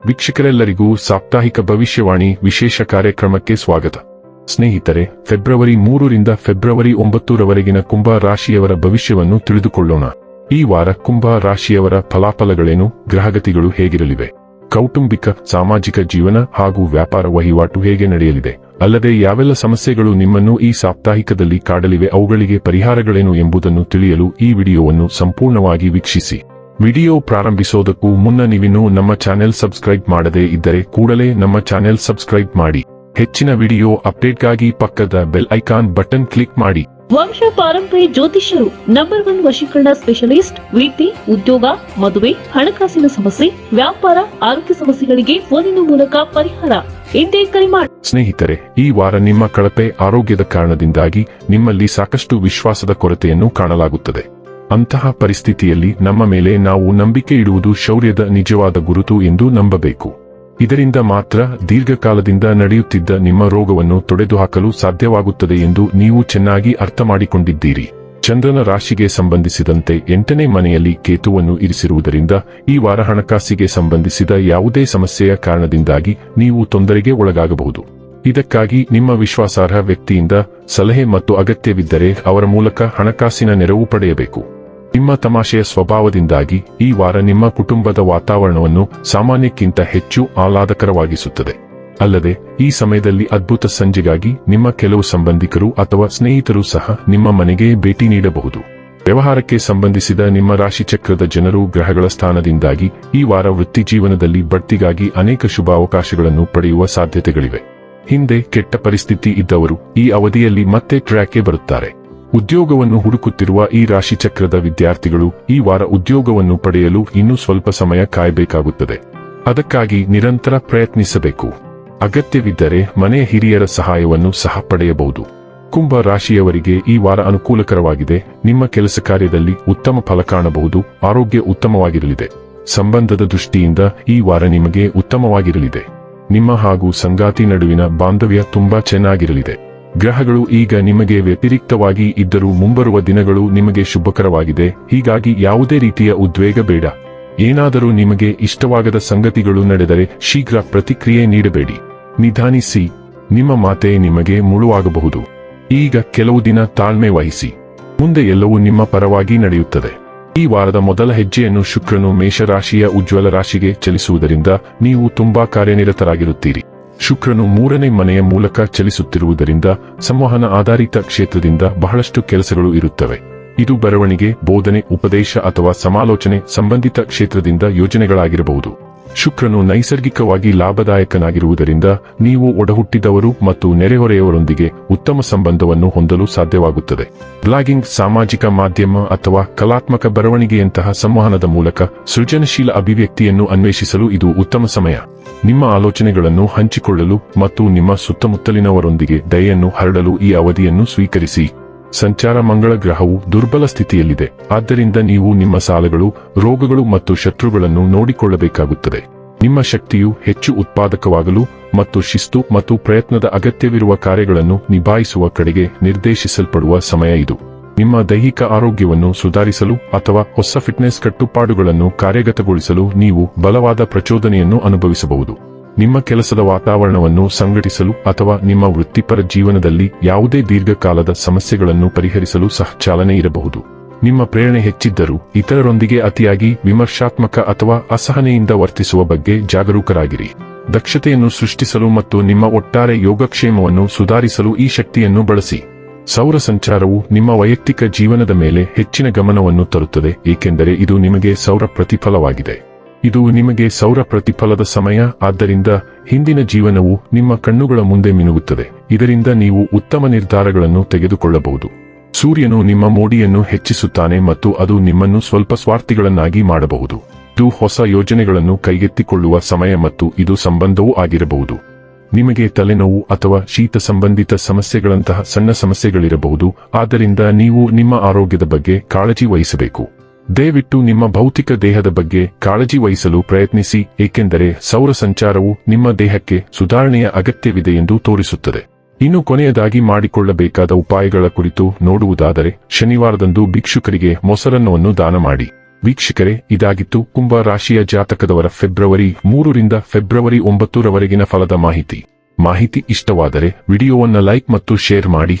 ವೀಕ್ಷಕರೆಲ್ಲರಿಗೂ ಸಾಪ್ತಾಹಿಕ ಭವಿಷ್ಯವಾಣಿ ವಿಶೇಷ ಕಾರ್ಯಕ್ರಮಕ್ಕೆ ಸ್ವಾಗತ. ಸ್ನೇಹಿತರೆ, ಫೆಬ್ರವರಿ ಮೂರರಿಂದ ಫೆಬ್ರವರಿ ಒಂಬತ್ತರವರೆಗಿನ ಕುಂಭ ರಾಶಿಯವರ ಭವಿಷ್ಯವನ್ನು ತಿಳಿದುಕೊಳ್ಳೋಣ. ಈ ವಾರ ಕುಂಭ ರಾಶಿಯವರ ಫಲಾಫಲಗಳೇನು, ಗ್ರಹಗತಿಗಳು ಹೇಗಿರಲಿವೆ, ಕೌಟುಂಬಿಕ, ಸಾಮಾಜಿಕ ಜೀವನ ಹಾಗೂ ವ್ಯಾಪಾರ ವಹಿವಾಟು ಹೇಗೆ ನಡೆಯಲಿದೆ, ಅಲ್ಲದೆ ಯಾವೆಲ್ಲ ಸಮಸ್ಯೆಗಳು ನಿಮ್ಮನ್ನು ಈ ಸಾಪ್ತಾಹಿಕದಲ್ಲಿ ಕಾಡಲಿವೆ, ಅವುಗಳಿಗೆ ಪರಿಹಾರಗಳೇನು ಎಂಬುದನ್ನು ತಿಳಿಯಲು ಈ ವಿಡಿಯೋವನ್ನು ಸಂಪೂರ್ಣವಾಗಿ ವೀಕ್ಷಿಸಿ. ವಿಡಿಯೋ ಪ್ರಾರಂಭಿಸೋದಕ್ಕೂ ಮುನ್ನ ನೀವಿನ್ನೂ ನಮ್ಮ ಚಾನೆಲ್ ಸಬ್ಸ್ಕ್ರೈಬ್ ಮಾಡದೇ ಇದ್ದರೆ ಕೂಡಲೇ ನಮ್ಮ ಚಾನೆಲ್ ಸಬ್ಸ್ಕ್ರೈಬ್ ಮಾಡಿ. ಹೆಚ್ಚಿನ ವಿಡಿಯೋ ಅಪ್ಡೇಟ್ಗಾಗಿ ಪಕ್ಕದ ಬೆಲ್ ಐಕಾನ್ ಬಟನ್ ಕ್ಲಿಕ್ ಮಾಡಿ. ವಂಶ ಪಾರಂಪರಿ ಜ್ಯೋತಿಷ್ಯರು ನಂಬರ್ ಒನ್ ವಶೀಕರಣ ಸ್ಪೆಷಲಿಸ್ಟ್ ವೃತ್ತಿ ಉದ್ಯೋಗ ಮದುವೆ ಹಣಕಾಸಿನ ಸಮಸ್ಯೆ ವ್ಯಾಪಾರ ಆರೋಗ್ಯ ಸಮಸ್ಯೆಗಳಿಗೆ ಫೋನಿನ ಮೂಲಕ ಪರಿಹಾರ. ಇಂದೇ ಕರೆ ಮಾಡಿ ಸ್ನೇಹಿತರೆ ಈ ವಾರ ನಿಮ್ಮ ಕಳಪೆ ಆರೋಗ್ಯದ ಕಾರಣದಿಂದಾಗಿ ನಿಮ್ಮಲ್ಲಿ ಸಾಕಷ್ಟು ವಿಶ್ವಾಸದ ಕೊರತೆಯನ್ನು ಕಾಣಲಾಗುತ್ತದೆ. ಅಂತಹ ಪರಿಸ್ಥಿತಿಯಲ್ಲಿ ನಮ್ಮ ಮೇಲೆ ನಾವು ನಂಬಿಕೆ ಇಡುವುದು ಶೌರ್ಯದ ನಿಜವಾದ ಗುರುತು ಎಂದು ನಂಬಬೇಕು. ಇದರಿಂದ ಮಾತ್ರ ದೀರ್ಘಕಾಲದಿಂದ ನಡೆಯುತ್ತಿದ್ದ ನಿಮ್ಮ ರೋಗವನ್ನು ತೊಡೆದುಹಾಕಲು ಸಾಧ್ಯವಾಗುತ್ತದೆ ಎಂದು ನೀವು ಚೆನ್ನಾಗಿ ಅರ್ಥ ಚಂದ್ರನ ರಾಶಿಗೆ ಸಂಬಂಧಿಸಿದಂತೆ ಎಂಟನೇ ಮನೆಯಲ್ಲಿ ಕೇತುವನ್ನು ಇರಿಸಿರುವುದರಿಂದ ಈ ವಾರ ಹಣಕಾಸಿಗೆ ಸಂಬಂಧಿಸಿದ ಯಾವುದೇ ಸಮಸ್ಯೆಯ ಕಾರಣದಿಂದಾಗಿ ನೀವು ತೊಂದರೆಗೆ ಒಳಗಾಗಬಹುದು. ಇದಕ್ಕಾಗಿ ನಿಮ್ಮ ವಿಶ್ವಾಸಾರ್ಹ ವ್ಯಕ್ತಿಯಿಂದ ಸಲಹೆ ಮತ್ತು ಅಗತ್ಯವಿದ್ದರೆ ಅವರ ಮೂಲಕ ಹಣಕಾಸಿನ ನೆರವು ಪಡೆಯಬೇಕು. ನಿಮ್ಮ ತಮಾಷೆಯ ಸ್ವಭಾವದಿಂದಾಗಿ ಈ ವಾರ ನಿಮ್ಮ ಕುಟುಂಬದ ವಾತಾವರಣವನ್ನು ಸಾಮಾನ್ಯಕ್ಕಿಂತ ಹೆಚ್ಚು ಆಹ್ಲಾದಕರವಾಗಿಸುತ್ತದೆ. ಅಲ್ಲದೆ, ಈ ಸಮಯದಲ್ಲಿ ಅದ್ಭುತ ಸಂಜೆಗಾಗಿ ನಿಮ್ಮ ಕೆಲವು ಸಂಬಂಧಿಕರು ಅಥವಾ ಸ್ನೇಹಿತರು ಸಹ ನಿಮ್ಮ ಮನೆಗೆ ಭೇಟಿ ನೀಡಬಹುದು. ವ್ಯವಹಾರಕ್ಕೆ ಸಂಬಂಧಿಸಿದ ನಿಮ್ಮ ರಾಶಿಚಕ್ರದ ಜನರು ಗ್ರಹಗಳ ಸ್ಥಾನದಿಂದಾಗಿ ಈ ವಾರ ವೃತ್ತಿ ಜೀವನದಲ್ಲಿ ಬಡ್ತಿಗಾಗಿ ಅನೇಕ ಶುಭ ಅವಕಾಶಗಳನ್ನು ಪಡೆಯುವ ಸಾಧ್ಯತೆಗಳಿವೆ. ಹಿಂದೆ ಕೆಟ್ಟ ಪರಿಸ್ಥಿತಿ ಇದ್ದವರು ಈ ಅವಧಿಯಲ್ಲಿ ಮತ್ತೆ ಟ್ರ್ಯಾಕ್ಗೆ ಬರುತ್ತಾರೆ. ಉದ್ಯೋಗವನ್ನು ಹುಡುಕುತ್ತಿರುವ ಈ ರಾಶಿಚಕ್ರದ ವಿದ್ಯಾರ್ಥಿಗಳು ಈ ವಾರ ಉದ್ಯೋಗವನ್ನು ಪಡೆಯಲು ಇನ್ನೂ ಸ್ವಲ್ಪ ಸಮಯ ಕಾಯಬೇಕಾಗುತ್ತದೆ. ಅದಕ್ಕಾಗಿ ನಿರಂತರ ಪ್ರಯತ್ನಿಸಬೇಕು. ಅಗತ್ಯವಿದ್ದರೆ ಮನೆಯ ಹಿರಿಯರ ಸಹಾಯವನ್ನು ಸಹ ಪಡೆಯಬಹುದು. ಕುಂಭ ರಾಶಿಯವರಿಗೆ ಈ ವಾರ ಅನುಕೂಲಕರವಾಗಿದೆ. ನಿಮ್ಮ ಕೆಲಸ ಕಾರ್ಯದಲ್ಲಿ ಉತ್ತಮ ಫಲ ಕಾಣಬಹುದು. ಆರೋಗ್ಯ ಉತ್ತಮವಾಗಿರಲಿದೆ. ಸಂಬಂಧದ ದೃಷ್ಟಿಯಿಂದ ಈ ವಾರ ನಿಮಗೆ ಉತ್ತಮವಾಗಿರಲಿದೆ. ನಿಮ್ಮ ಹಾಗೂ ಸಂಗಾತಿ ನಡುವಿನ ಬಾಂಧವ್ಯ ತುಂಬಾ ಚೆನ್ನಾಗಿರಲಿದೆ. ಗ್ರಹಗಳು ಈಗ ನಿಮಗೆ ವ್ಯತಿರಿಕ್ತವಾಗಿ ಇದ್ದರೂ ಮುಂಬರುವ ದಿನಗಳು ನಿಮಗೆ ಶುಭಕರವಾಗಿದೆ. ಹೀಗಾಗಿ ಯಾವುದೇ ರೀತಿಯ ಉದ್ವೇಗ ಬೇಡ. ಏನಾದರೂ ನಿಮಗೆ ಇಷ್ಟವಾಗದ ಸಂಗತಿಗಳು ನಡೆದರೆ ಶೀಘ್ರ ಪ್ರತಿಕ್ರಿಯೆ ನೀಡಬೇಡಿ. ನಿಧಾನಿಸಿ. ನಿಮ್ಮ ಮಾತೆ ನಿಮಗೆ ಮುಳುವಾಗಬಹುದು. ಈಗ ಕೆಲವು ದಿನ ತಾಳ್ಮೆ ವಹಿಸಿ. ಮುಂದೆ ಎಲ್ಲವೂ ನಿಮ್ಮ ಪರವಾಗಿ ನಡೆಯುತ್ತದೆ. ಈ ವಾರದ ಮೊದಲ ಹೆಜ್ಜೆಯನ್ನು ಶುಕ್ರನು ಮೇಷರಾಶಿಯ ಉಜ್ವಲ ರಾಶಿಗೆ ಚಲಿಸುವುದರಿಂದ ನೀವು ತುಂಬಾ ಕಾರ್ಯನಿರತರಾಗಿರುತ್ತೀರಿ. ಶುಕ್ರನು ಮೂರನೇ ಮನೆಯ ಮೂಲಕ ಚಲಿಸುತ್ತಿರುವುದರಿಂದ ಸಂವಹನ ಆಧಾರಿತ ಕ್ಷೇತ್ರದಿಂದ ಬಹಳಷ್ಟು ಕೆಲಸಗಳು ಇರುತ್ತವೆ. ಇದು ಬರವಣಿಗೆ, ಬೋಧನೆ, ಉಪದೇಶ ಅಥವಾ ಸಮಾಲೋಚನೆ ಸಂಬಂಧಿತ ಕ್ಷೇತ್ರದಿಂದ ಯೋಜನೆಗಳಾಗಿರಬಹುದು. ಶುಕ್ರನು ನೈಸರ್ಗಿಕವಾಗಿ ಲಾಭದಾಯಕನಾಗಿರುವುದರಿಂದ ನೀವು ಒಡಹುಟ್ಟಿದವರು ಮತ್ತು ನೆರೆಹೊರೆಯವರೊಂದಿಗೆ ಉತ್ತಮ ಸಂಬಂಧವನ್ನು ಹೊಂದಲು ಸಾಧ್ಯವಾಗುತ್ತದೆ. ಬ್ಲಾಗಿಂಗ್ ಸಾಮಾಜಿಕ ಮಾಧ್ಯಮ ಅಥವಾ ಕಲಾತ್ಮಕ ಬರವಣಿಗೆಯಂತಹ ಸಂವಹನದ ಮೂಲಕ ಸೃಜನಶೀಲ ಅಭಿವ್ಯಕ್ತಿಯನ್ನು ಅನ್ವೇಷಿಸಲು ಇದು ಉತ್ತಮ ಸಮಯ. ನಿಮ್ಮ ಆಲೋಚನೆಗಳನ್ನು ಹಂಚಿಕೊಳ್ಳಲು ಮತ್ತು ನಿಮ್ಮ ಸುತ್ತಮುತ್ತಲಿನವರೊಂದಿಗೆ ದಯೆಯನ್ನು ಹರಡಲು ಈ ಅವಧಿಯನ್ನು ಸ್ವೀಕರಿಸಿ. ಸಂಚಾರ ಮಂಗಳ ಗ್ರಹವು ದುರ್ಬಲ ಸ್ಥಿತಿಯಲ್ಲಿದೆ. ಆದ್ದರಿಂದ ನೀವು ನಿಮ್ಮ ಸಾಲಗಳು, ರೋಗಗಳು ಮತ್ತು ಶತ್ರುಗಳನ್ನು ನೋಡಿಕೊಳ್ಳಬೇಕಾಗುತ್ತದೆ. ನಿಮ್ಮ ಶಕ್ತಿಯು ಹೆಚ್ಚು ಉತ್ಪಾದಕವಾಗಲು ಮತ್ತು ಶಿಸ್ತು ಮತ್ತು ಪ್ರಯತ್ನದ ಅಗತ್ಯವಿರುವ ಕಾರ್ಯಗಳನ್ನು ನಿಭಾಯಿಸುವ ಕಡೆಗೆ ನಿರ್ದೇಶಿಸಲ್ಪಡುವ ಸಮಯ ಇದು. ನಿಮ್ಮ ದೈಹಿಕ ಆರೋಗ್ಯವನ್ನು ಸುಧಾರಿಸಲು ಅಥವಾ ಹೊಸ ಫಿಟ್ನೆಸ್ ಕಟ್ಟುಪಾಡುಗಳನ್ನು ಕಾರ್ಯಗತಗೊಳಿಸಲು ನೀವು ಬಲವಾದ ಪ್ರಚೋದನೆಯನ್ನು ಅನುಭವಿಸಬಹುದು. ನಿಮ್ಮ ಕೆಲಸದ ವಾತಾವರಣವನ್ನು ಸಂಘಟಿಸಲು ಅಥವಾ ನಿಮ್ಮ ವೃತ್ತಿಪರ ಜೀವನದಲ್ಲಿ ಯಾವುದೇ ದೀರ್ಘಕಾಲದ ಸಮಸ್ಯೆಗಳನ್ನು ಪರಿಹರಿಸಲು ಸಹ ಚಾಲನೆ ಇರಬಹುದು. ನಿಮ್ಮ ಪ್ರೇರಣೆ ಹೆಚ್ಚಿದ್ದರೂ ಇತರರೊಂದಿಗೆ ಅತಿಯಾಗಿ ವಿಮರ್ಶಾತ್ಮಕ ಅಥವಾ ಅಸಹನೆಯಿಂದ ವರ್ತಿಸುವ ಬಗ್ಗೆ ಜಾಗರೂಕರಾಗಿರಿ. ದಕ್ಷತೆಯನ್ನು ಸೃಷ್ಟಿಸಲು ಮತ್ತು ನಿಮ್ಮ ಒಟ್ಟಾರೆ ಯೋಗಕ್ಷೇಮವನ್ನು ಸುಧಾರಿಸಲು ಈ ಶಕ್ತಿಯನ್ನು ಬಳಸಿ. ಸೌರ ಸಂಚಾರವು ನಿಮ್ಮ ವೈಯಕ್ತಿಕ ಜೀವನದ ಮೇಲೆ ಹೆಚ್ಚಿನ ಗಮನವನ್ನು ತರುತ್ತದೆ, ಏಕೆಂದರೆ ಇದು ನಿಮಗೆ ಸೌರ ಪ್ರತಿಫಲವಾಗಿದೆ. ಇದು ನಿಮಗೆ ಸೌರ ಪ್ರತಿಫಲದ ಸಮಯ, ಆದ್ದರಿಂದ ಹಿಂದಿನ ಜೀವನವು ನಿಮ್ಮ ಕಣ್ಣುಗಳ ಮುಂದೆ ಮಿನುಗುತ್ತದೆ. ಇದರಿಂದ ನೀವು ಉತ್ತಮ ನಿರ್ಧಾರಗಳನ್ನು ತೆಗೆದುಕೊಳ್ಳಬಹುದು. ಸೂರ್ಯನು ನಿಮ್ಮ ಮೋಡಿಯನ್ನು ಹೆಚ್ಚಿಸುತ್ತಾನೆ ಮತ್ತು ಅದು ನಿಮ್ಮನ್ನು ಸ್ವಲ್ಪ ಸ್ವಾರ್ಥಿಗಳನ್ನಾಗಿ ಮಾಡಬಹುದು. ಇದು ಹೊಸ ಯೋಜನೆಗಳನ್ನು ಕೈಗೆತ್ತಿಕೊಳ್ಳುವ ಸಮಯ ಮತ್ತು ಇದು ಸಂಬಂಧವೂ ಆಗಿರಬಹುದು. ನಿಮಗೆ ತಲೆನೋವು ಅಥವಾ ಶೀತ ಸಂಬಂಧಿತ ಸಮಸ್ಯೆಗಳಂತಹ ಸಣ್ಣ ಸಮಸ್ಯೆಗಳಿರಬಹುದು, ಆದ್ದರಿಂದ ನೀವು ನಿಮ್ಮ ಆರೋಗ್ಯದ ಬಗ್ಗೆ ಕಾಳಜಿ ವಹಿಸಬೇಕು. ದಯವಿಟ್ಟು ನಿಮ್ಮ ಭೌತಿಕ ದೇಹದ ಬಗ್ಗೆ ಕಾಳಜಿ ವಹಿಸಲು ಪ್ರಯತ್ನಿಸಿ, ಏಕೆಂದರೆ ಸೌರ ಸಂಚಾರವು ನಿಮ್ಮ ದೇಹಕ್ಕೆ ಸುಧಾರಣೆಯ ಅಗತ್ಯವಿದೆ ಎಂದು ತೋರಿಸುತ್ತದೆ. ಇನ್ನು ಕೊನೆಯದಾಗಿ ಮಾಡಿಕೊಳ್ಳಬೇಕಾದ ಉಪಾಯಗಳ ಕುರಿತು ನೋಡುವುದಾದರೆ, ಶನಿವಾರದಂದು ಭಿಕ್ಷುಕರಿಗೆ ಮೊಸರನ್ನವನ್ನು ದಾನ ಮಾಡಿ. ವೀಕ್ಷಕರೇ, ಇದಾಗಿತ್ತು ಕುಂಭ ರಾಶಿಯ ಜಾತಕದವರ ಫೆಬ್ರವರಿ ಮೂರರಿಂದ ಫೆಬ್ರವರಿ ಒಂಬತ್ತರವರೆಗಿನ ಫಲದ ಮಾಹಿತಿ. ಮಾಹಿತಿ ಇಷ್ಟವಾದರೆ ವಿಡಿಯೋವನ್ನು ಲೈಕ್ ಮತ್ತು ಶೇರ್ ಮಾಡಿ.